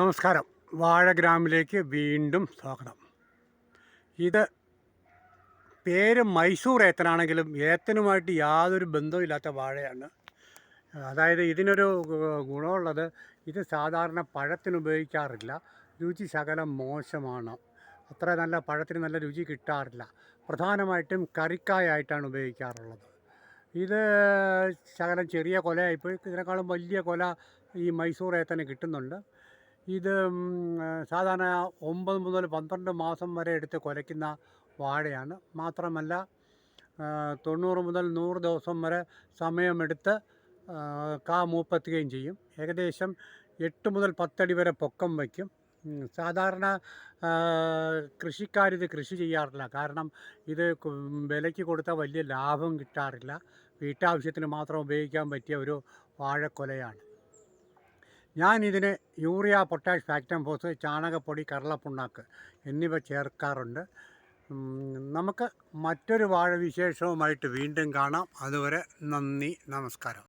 നമസ്കാരം. വാഴഗ്രാമിലേക്ക് വീണ്ടും സ്വാഗതം. ഇത് പേര് മൈസൂർ ഏത്തനാണെങ്കിലും ഏത്തനുമായിട്ട് യാതൊരു ബന്ധവുമില്ലാത്ത വാഴയാണ്. അതായത് ഇതിനൊരു ഗുണമുള്ളത് ഇത് സാധാരണ പഴത്തിന് ഉപയോഗിക്കാറില്ല. രുചി ശകലം മോശമാണ്. അത്ര നല്ല പഴത്തിന് നല്ല രുചി കിട്ടാറില്ല. പ്രധാനമായിട്ടും കറിക്കായായിട്ടാണ് ഉപയോഗിക്കാറുള്ളത്. ഇത് ശകലം ചെറിയ കൊലയായിപ്പോയി. ഇതിനേക്കാളും വലിയ കൊല ഈ മൈസൂർ ഏത്തന് കിട്ടുന്നുണ്ട്. ഇത് സാധാരണ ഒമ്പത് മുതൽ പന്ത്രണ്ട് മാസം വരെ എടുത്ത് കുലയ്ക്കുന്ന വാഴയാണ്. മാത്രമല്ല തൊണ്ണൂറ് മുതൽ നൂറ് ദിവസം വരെ സമയമെടുത്ത് കാ മൂപ്പെത്തുകയും ചെയ്യും. ഏകദേശം എട്ട് മുതൽ പത്തടി വരെ പൊക്കം വയ്ക്കും. സാധാരണ കൃഷിക്കാരിത് കൃഷി ചെയ്യാറില്ല. കാരണം ഇത് വിലയ്ക്ക് കൊടുത്താൽ വലിയ ലാഭം കിട്ടാറില്ല. വീട്ടാവശ്യത്തിന് മാത്രം ഉപയോഗിക്കാൻ പറ്റിയ ഒരു വാഴക്കൊലയാണ്. ഞാൻ ഇതിന് യൂറിയ പൊട്ടാഷ് ഫാക്ടം ഫോസ് ചാണകപ്പൊടി കടലപ്പുണ്ണാക്ക് എന്നിവ ചേർക്കാറുണ്ട്. നമുക്ക് മറ്റൊരു വാഴ വിശേഷവുമായിട്ട് വീണ്ടും കാണാം. അതുവരെ നന്ദി നമസ്കാരം.